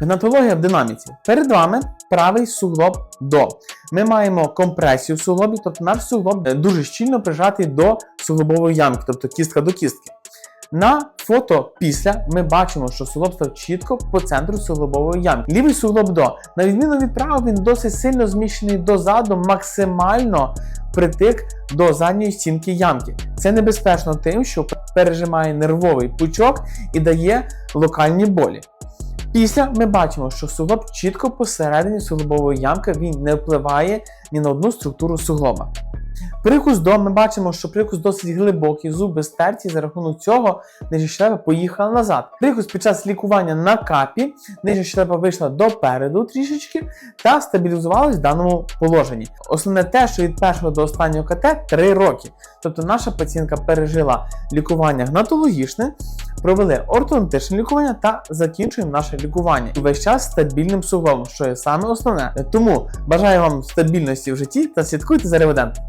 Гнатологія в динаміці. Перед вами правий суглоб до. Ми маємо компресію в суглобі, тобто наш суглоб е, дуже щільно прижатий до суглобової ямки, тобто кістка до кістки. На фото після ми бачимо, що суглоб став чітко по центру суглобової ямки. Лівий суглоб до. На відміну від правого, він досить сильно зміщений дозаду, максимально притик до задньої стінки ямки. Це небезпечно тим, що пережимає нервовий пучок і дає локальні болі. Після ми бачимо, що суглоб чітко посередині суглобової ямки він не впливає ні на одну структуру суглоба. Прикус до ми бачимо, що прикус досить глибокий, зуби стерті, за рахунок цього нижня щелепа поїхала назад. Прикус під час лікування на капі, нижня щелепа вийшла допереду трішечки та стабілізувалась в даному положенні. Основне те, що від першого до останнього КТ 3 роки. Тобто наша пацієнтка пережила лікування гнатологічне, провели ортодонтичне лікування та закінчуємо наше лікування. І весь час стабільним суглобом, що є саме основне. Тому бажаю вам стабільності в житті та слідкуйте за реведентом.